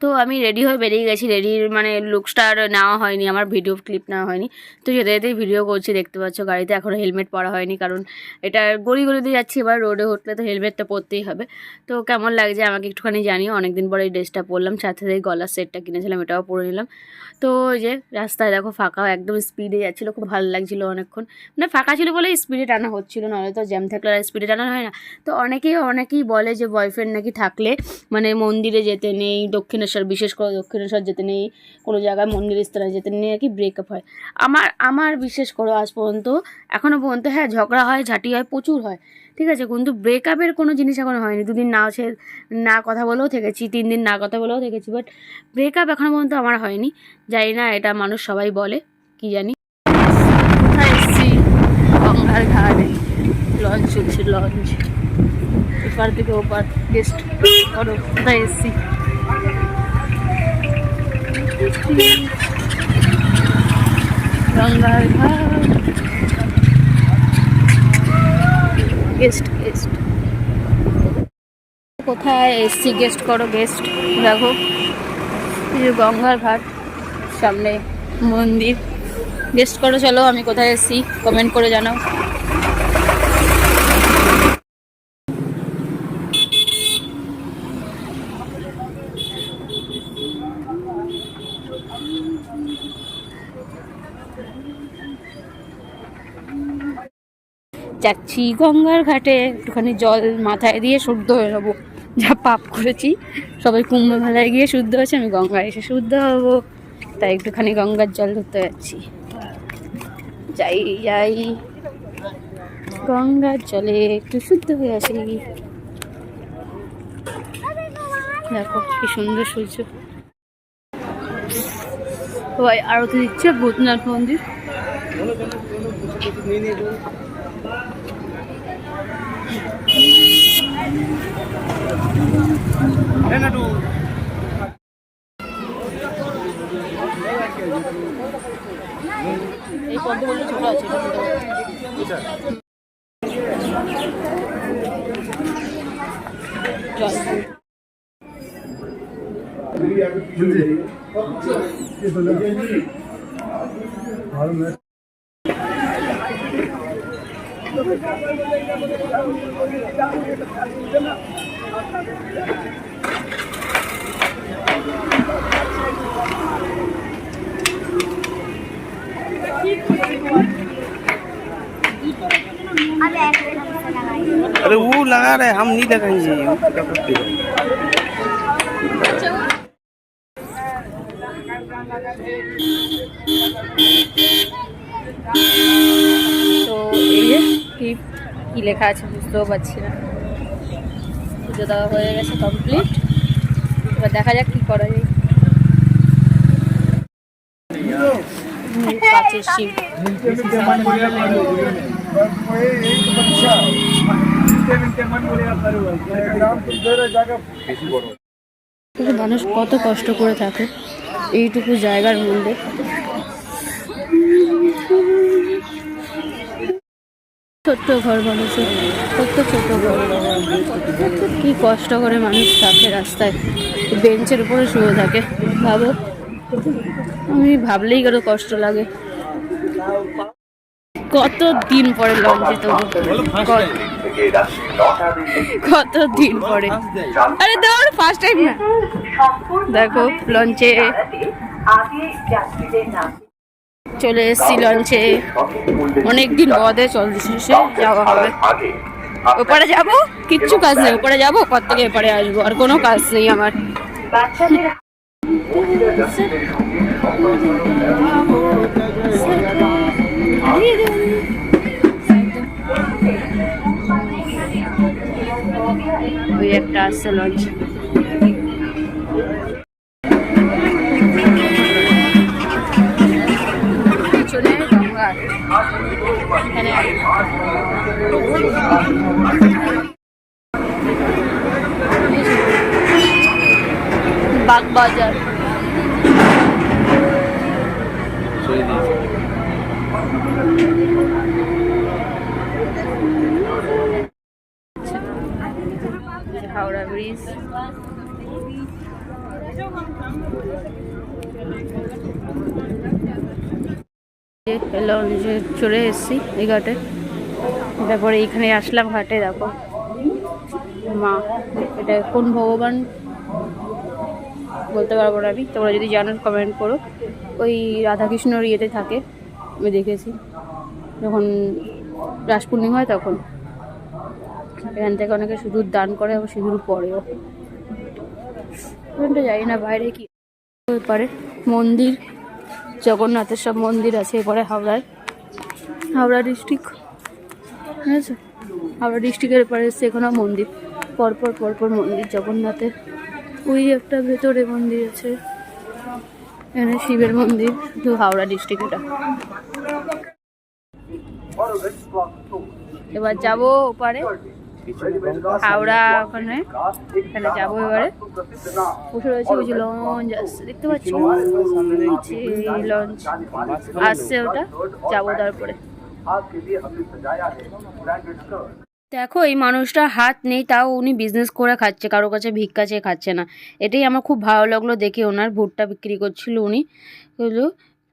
তো আমি রেডি হয়ে বেরিয়ে গেছি রেডির মানে লুকসটা আর নেওয়া হয়নি, আমার ভিডিও ক্লিপ নেওয়া হয়নি। তো যেতে যেতেই ভিডিও করছি, দেখতে পাচ্ছ গাড়িতে এখনও হেলমেট পরা হয়নি, কারণ এটা গলি গলি দিয়ে যাচ্ছি, এবার রোডে উঠলে তো হেলমেটটা পরতেই হবে। তো কেমন লাগছে আমাকে একটুখানি জানিও, অনেকদিন পরে এই ড্রেসটা পরলাম, সাথে সাথে গলার সেটটা কিনেছিলাম, এটাও পরে নিলাম। তো ওই যে রাস্তায় দেখো ফাঁকা, একদম স্পিডে যাচ্ছিল, খুব ভালো লাগছিল অনেকক্ষণ। মানে ফাঁকা ছিল বলেই স্পিডে টানা হচ্ছিল, নাহলে তো জ্যাম থাকলে আর স্পিডে টানা হয় না। তো অনেকেই অনেকেই বলে যে বয়ফ্রেন্ড নাকি থাকলে মানে মন্দিরে যেতে নেই দক্ষিণেশ্বর বিশেষ করে দক্ষিণেশ্বর যেতে নেই, কোনো জায়গায় মন্দির স্থানে যেতে নেই নাকি ব্রেকআপ হয়। আমার আমার বিশেষ করে আজ পর্যন্ত এখনও পর্যন্ত হ্যাঁ ঝগড়া হয়, ঝাঁটি হয়, প্রচুর হয়। ঠিক আছে, কিন্তু ব্রেকআপের কোনো জিনিস এখনও হয়নি। দুদিন না সে, না কথা বলেও থেকেছি, তিন দিন না কথা বলেও থেকেছি বাট ব্রেকআপ এখনও পর্যন্ত আমার হয়নি। জানি না, এটা মানুষ সবাই বলে, কি জানি। কোথায় গঙ্গার ঘাটে। লঞ্চ চলছে লঞ্চ। এপার থেকে ওপার গেস্ট করো কোথায় এসছি? গেস্ট গেস্ট কোথায় এসছি? গেস্ট করো গেস্ট দেখো। গঙ্গার ঘাট, সামনে মন্দির। গেস্ট করো, চলো, আমি কোথায় এসেছি? কমেন্ট করে জানাও। যাচ্ছি গঙ্গার ঘাটে, একটুখানি জল মাথায় দিয়ে শুদ্ধ হয়ে নেব। যা পাপ করেছি, সবাই কুম্ভ মেলায় গিয়ে শুদ্ধ হয়েছে, আমি গঙ্গায় এসে শুদ্ধ হব। তাই একটুখানি গঙ্গার জল ধরতে যাচ্ছি। যাই যাই। গঙ্গার জলে একটু শুদ্ধ হয়ে আসি। দেখো, কি সুন্দর সূর্য। সবাই আরতি দিচ্ছে, ভূতনাথ মন্দির। এই পদ্মগুলো ছোট আছে এটা ছোট अरे वो लगा रहे हम नहीं लगाएंगे वो क्या करते हैं? তো এই যে কি কি লেখা আছে বুঝতেও পারছি না পুজো দেওয়া হয়ে গেছে কমপ্লিট এবার দেখা যাক কি করা যায় হুম, কাঁচের শিব কিন্তু মানুষ কত কষ্ট করে থাকে এইটুকু জায়গার মধ্যে। ছোট্ট ঘর মানুষের কত ছোট ঘর। কি কষ্ট করে মানুষ থাকে রাস্তায়। বেঞ্চের উপরে শুয়ে থাকে, ভাবো। আমি ভাবলেই কত কষ্ট লাগে। কত দিন পরে লঞ্চে তো কত- দিন পরে? আরে দৌড় ফার্স্ট টাইম না? দেখো লঞ্চে চলে এসেছি লঞ্চে অনেক দিন বাদে চলছে যাওয়া হবে। ওপারে যাব? কিচ্ছু কাজ নেই, ওপারে যাব কত থেকে এপারে আসব, আর কোনো কাজ নেই আমার। ওই একটা আসছে লঞ্চ। বাগবাজার। হাওড়া ব্রিজ। লঞ্চে চড়ে এসেছি এই ঘাটে। তারপরে এইখানে আসলাম ঘাটে, দেখো। মা, এটা কোন ভগবান? বলতে পারব না আমি। তোমরা যদি জানো কমেন্ট করো। ওই রাধাকৃষ্ণর ইয়েতে থাকে, আমি দেখেছি। যখন রাস পূর্ণিমা হয় তখন। এখান থেকে অনেকে সিঁদুর দান করে এবং সিঁদুর পরেও। জানি না বাইরে কি পারে মন্দির, জগন্নাথের সব মন্দির আছে এরপরে হাওড়ায়। হাওড়া ডিস্ট্রিক্ট, ঠিক আছে? হাওড়া ডিস্ট্রিক্টের এপারে এসছে এখানেও মন্দির, পরপর পরপর মন্দির, জগন্নাথের। ওই একটা ভেতরে মন্দির আছে, এখানে শিবের মন্দির, শুধু হাওড়া ডিস্ট্রিক্ট এটা। এবার যাব ওপারে। হাওড়া ওখানে এখানে যাব এবারে। বসে রয়েছে, ওই যে লঞ্চ আসছে, দেখতে পাচ্ছ? লঞ্চ আসছে ওটা, যাব তারপরে। দেখো, এই মানুষটার হাত নেই, তাও উনি বিজনেস করে খাচ্ছে, কারও কাছে ভিক্ষা চেয়ে খাচ্ছে না। এটাই আমার খুব ভালো লাগল দেখে ওনার, ভুট্টা বিক্রি করছিল উনি।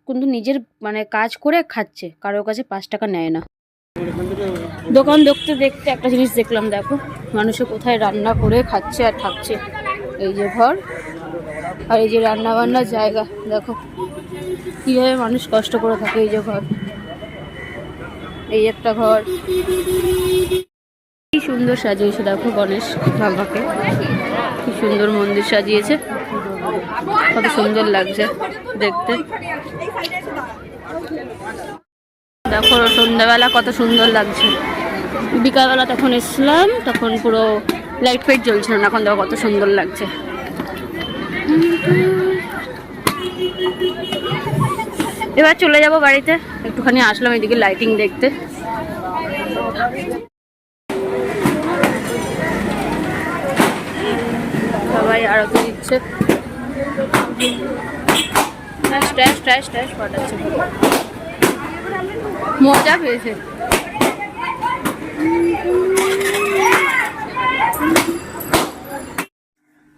কিন্তু নিজের মানে কাজ করে খাচ্ছে কারোর কাছে পাঁচ টাকা নেয় না। দোকান দেখতে দেখতে একটা জিনিস দেখলাম, দেখো। মানুষে কোথায় রান্না করে খাচ্ছে আর থাকছে। এই যে ঘর, আর এই যে রান্না বান্নার জায়গা, দেখো। কীভাবে মানুষ কষ্ট করে থাকে এই যে ঘর। এই একটা ঘর। কি সুন্দর সাজিয়েছে, দেখো গণেশ বাবাকে। কি সুন্দর মন্দির সাজিয়েছে। কত সুন্দর লাগছে দেখতে। দেখো সন্ধ্যাবেলা কত সুন্দর লাগছে। বিকালবেলা তখন এসছিলাম তখন পুরো লাইট ফাইট জ্বলছিল না, এখন দেখো কত সুন্দর লাগছে। এবার চলে যাব বাড়িতে, একটুখানি আসলাম এদিকে লাইটিং দেখতে। সবাই আরতি দিচ্ছে। স্ট্যাশ স্ট্যাশ স্ট্যাশ ফাটাচ্ছে মজা পেয়েছে।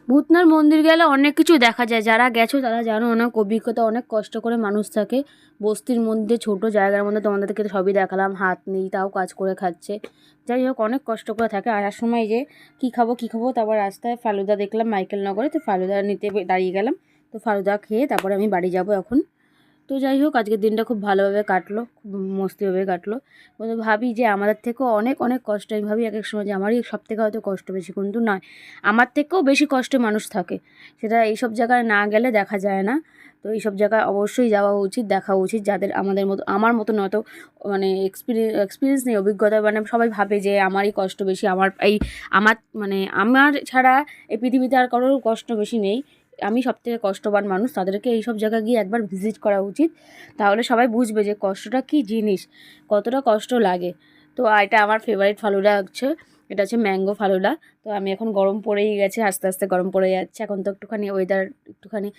ভূতনার মন্দির গেলে অনেক কিছু দেখা যায়। যারা গেছো, তারা জানো অনেক অভিজ্ঞতা অনেক কষ্ট করে মানুষ থাকে। বস্তির মধ্যে, ছোট জায়গার মধ্যে তোমাদেরকে তো সবই দেখালাম। হাত নেই, তাও কাজ করে খাচ্ছে। যাই হোক, অনেক কষ্ট করে থাকে। আসার সময় যে, কি খাব কি খাব, তারপর রাস্তায় ফালুদা দেখলাম, মাইকেল নগরে। তো ফালুদা নিতে দাঁড়িয়ে গেলাম। তো ফালুদা খেয়ে তারপরে আমি বাড়ি যাব এখন। তো যাই হোক, আজকের দিনটা খুব ভালোভাবে কাটলো, খুব মস্তিভাবে কাটলো। কিন্তু ভাবি যে আমাদের থেকেও অনেক অনেক কষ্ট, আমি ভাবি এক এক সময় যে আমারই সব থেকে হয়তো কষ্ট বেশি, কিন্তু নয়। আমার থেকেও বেশি কষ্টে মানুষ থাকে। সেটা এইসব জায়গায় না গেলে দেখা যায় না। তো এইসব জায়গায় অবশ্যই যাওয়া উচিত, দেখা উচিত, যাদের আমাদের মতো, আমার মতো নয়তো মানে এক্সপিরিয়েন্স এক্সপিরিয়েন্স নেই, অভিজ্ঞতা মানে সবাই ভাবে যে আমারই কষ্ট বেশি, আমার এই, আমার মানে আমার ছাড়া এই পৃথিবীতে আর কারোর কষ্ট বেশি নেই। আমি সব থেকে কষ্টবান মানুষ, তাদেরকে এই সব জায়গায় গিয়ে একবার ভিজিট করা উচিত। তাহলে সবাই বুঝবে যে কষ্টটা কী জিনিস, কতটা কষ্ট লাগে। তো এটা আমার ফেভারিট ফালুদা হচ্ছে, এটা হচ্ছে ম্যাঙ্গো ফালুদা। তো আমি এখন গরম পড়েই গেছে, আস্তে আস্তে গরম পড়ে যাচ্ছে। এখন তো একটুখানি ওয়েদার একটুখানি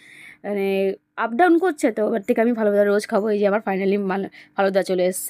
মানে আপ ডাউন করছে, তো এবার থেকে আমি ফালুদা রোজ খাব। এই যে আমার ফাইনালি ফালুদা চলে এসছে।